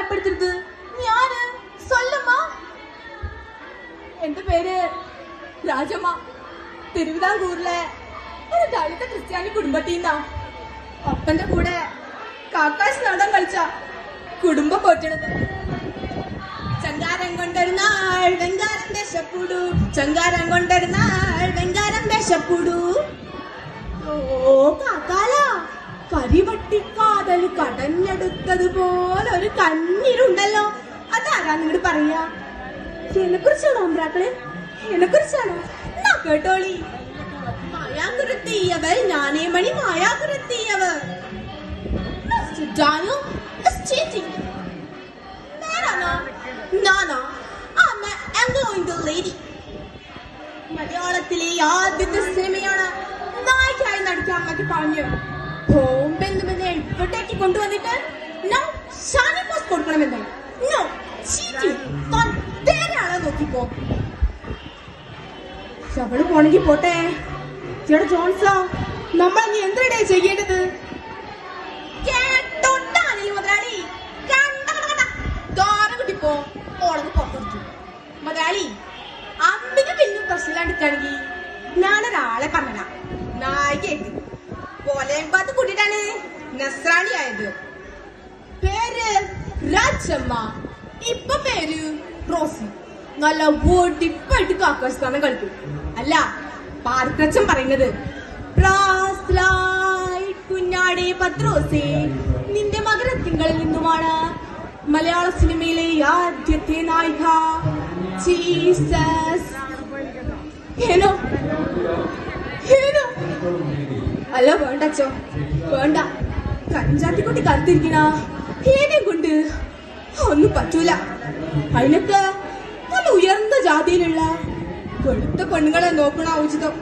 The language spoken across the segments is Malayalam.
பயப்படுத்துறது யாரு சொல்லுமா എന്റെ പേര് രാജമ്മ തിരുവിതാംകൂറിലെ ഒരു ദളിത ക്രിസ്ത്യാനി കുടുംബത്തിന്നാ അപ്പന്റെ കൂടെ കാക്കാശ് നാടൻ കളിച്ച കുടുംബം പോറ്റണത് ചങ്കാരം കൊണ്ടൊരു നാൾ വെങ്കാരം ദേശപ്പുടു ചങ്കാരം കൊണ്ടൊരു നാൾ വെങ്കാരം ദേശപ്പുടു ഓ കാക്കാല കരിവട്ടിക്കാതൽ കടഞ്ഞെടുത്തതുപോലെ ഒരു കണ്ണീരുണ്ടല്ലോ അതാരാ നിങ്ങൾ പറയാ? എന്നെ കുറിച്ചാണോ അമ്പ്രാക്കളെ എന്നെ കുറിച്ചാണോ കേട്ടോളി മായാകുരത്തിയവർ ഞാനേ മണി lady. മലയാളത്തിലെ ആദ്യത്തെ സിനിമയാണ് നായിക്കായി നടിക്കാൻ അമ്മയ്ക്ക് പറഞ്ഞു. ബോംബെന്നുമെന്ന് എഴുപട്ടേക്ക് കൊണ്ടുവന്നിട്ട് നോ ഷാനി പോസ് കൊടുക്കണമെന്ന്. നോ ചീറ്റിംഗ് താൻ തേരാണോ നോക്കിപ്പോ അവൾ പോണെങ്കി പോട്ടെ. ചേട്ടാ ജോൺസോ നമ്മൾ നീ എന്തിടെ ചെയ്യേണ്ടത്? കേട്ടോട്ടാനില്ല മുതലാളി. ദാരം കിട്ടിപ്പോ ഓളന്ന് പുറത്തെടുത്തു മുതലാളി അമ്മിന് വലിയ പ്രശ്നമില്ലാണ്ടിരിക്കുകയാണെങ്കിൽ ഞാനൊരാളെ പറഞ്ഞ നായികയായിട്ട്. പോലെമ്പാത്ത് നല്ല ഓടിപ്പായിട്ട് കാക്കാശാനം കളിക്കും. അല്ല പാർക്കച്ചൻ പറയുന്നത് കുഞ്ഞാടെ പത്രോസേ നിന്റെ മകരത്തിങ്കളിൽ നിന്നുമാണ് മലയാള സിനിമയിലെ ആദ്യത്തെ നായിക. ജീസസ്. ഏനോ അല്ല വേണ്ട അച്ഛോ വേണ്ട. കഞ്ചാത്തിക്കുട്ടി കത്തിരിക്കണ ഏനെ കൊണ്ട്. ഒന്നും പറ്റൂല. അതിനൊക്കെ നല്ല ഉയർന്ന ജാതിയിലുള്ള വെളുത്ത പെണ്ണുങ്ങളെ നോക്കണ ഉചിതം.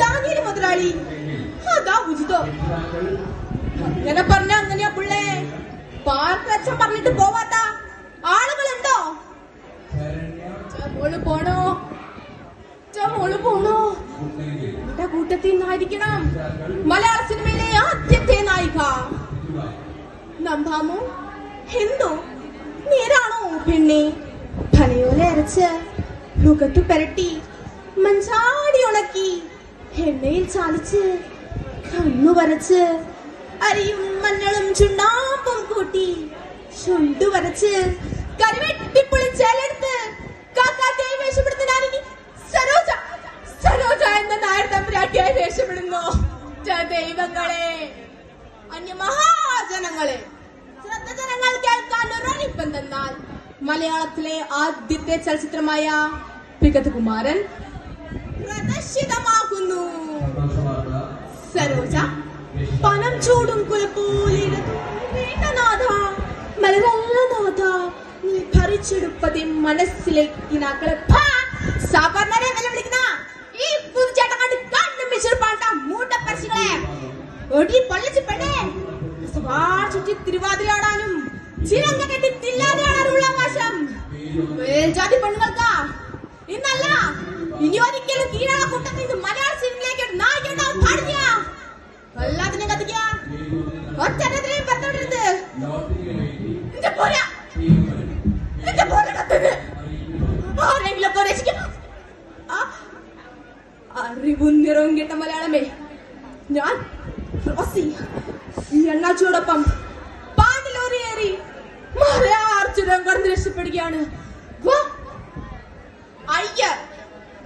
ഡാനിയൽ മുതലാളി. അതാ ഉചിതം. അങ്ങനെ പറഞ്ഞ അങ്ങനെയാ പിള്ളേ. പാർക്കച്ഛൻ പറഞ്ഞിട്ട് പോവാത്ത ആളുകളുണ്ടോ? പോണോ ചെ മോൾ പോണോ എന്റെ കൂട്ടത്തിൽ നിന്നായിരിക്കണം. മലയാള സിനിമയിലെ ആദ്യത്തെ നായിക. നമ്പാമോ എന്തോ? നേരാണോ പെണ്ണി? പനയോല അരച്ച് മുഖത്ത് പെരട്ടി മഞ്ചാടി ഉണക്കി എണ്ണയിൽ ചാലിച്ച് കണ്ണു വരച്ച് അരിയും മഞ്ഞളും ചുണ്ണാമ്പും കൂട്ടി ചുണ്ടു വരച്ച് കരിവെട്ടിപ്പൊളിച്ചെടുത്ത് നായർ തമ്പുരാട്ടിയായി വേഷപ്പെടുന്നു ദൈവങ്ങളെ അന്യ മഹാജനങ്ങളെ ശ്രദ്ധ ജനങ്ങൾ കേൾക്കാൻ ഒരണിപ്പം തന്നാൽ മലയാളത്തിലെ ആദ്യത്തെ ചലച്ചിത്രമായ പികത്ത് കുമാരൻ പ്രദർശിതമാകുന്നു. സരോജ പണം ചൂടും വേണ്ടനാഥ മലരല്ല നാഥ നീ ഭരിച്ചെടുപ്പതി മനസ്സിലേക്ക് തിരുവാതിരാടാനും ചിരങ്ക കെട്ടി തില്ലാതിരാടാനുള്ള അവകാശം ജാതി പെണ്ണുങ്ങൾക്കാ. ഇന്നല്ല ഇനി ഒരിക്കലും കീഴാള കൂട്ടത്തിൽ നിന്ന് മലയാള സിനിമയിലേക്ക് ഒരു നായിക ഉണ്ടാവാൻ പാടില്ല എല്ലാത്തിനും കത്തിക്ക ഒറ്റത്തിനെയും ബന്ധപ്പെടരുത് എന്റെ പോര എന്റെ പോര കത്തത് ആരെങ്കിലും ഒക്കെ രക്ഷിക്കണം അറിവും നിറവും കേട്ട മലയാളമേ. ഞാൻ റോസി ഈ എണ്ണാച്ചിയോടൊപ്പം പാണ്ടിലോറിയേറി മലയാർ ചുരം കടന്ന് രക്ഷപ്പെടുകയാണ്.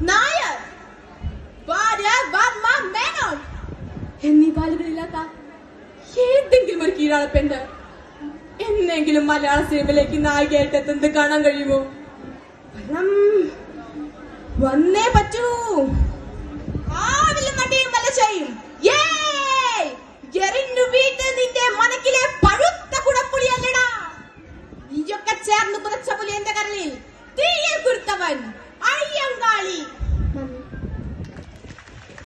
നായർ എന്നീ പാലുകളില്ലാത്ത ഏതെങ്കിലും ഒരു കീഴാളപ്പുണ്ട് എന്നെങ്കിലും മലയാള സിനിമയിലേക്ക് നായികയായിട്ട് എത്തുന്നത് കാണാൻ കഴിയുമോ? വന്നേ പറ്റൂ. ആവിലും നടിയും ഏയ്! എറിഞ്ഞു വീട്ട് നിന്റെ മനക്കിലെ Berlin. Three year Kurtavan.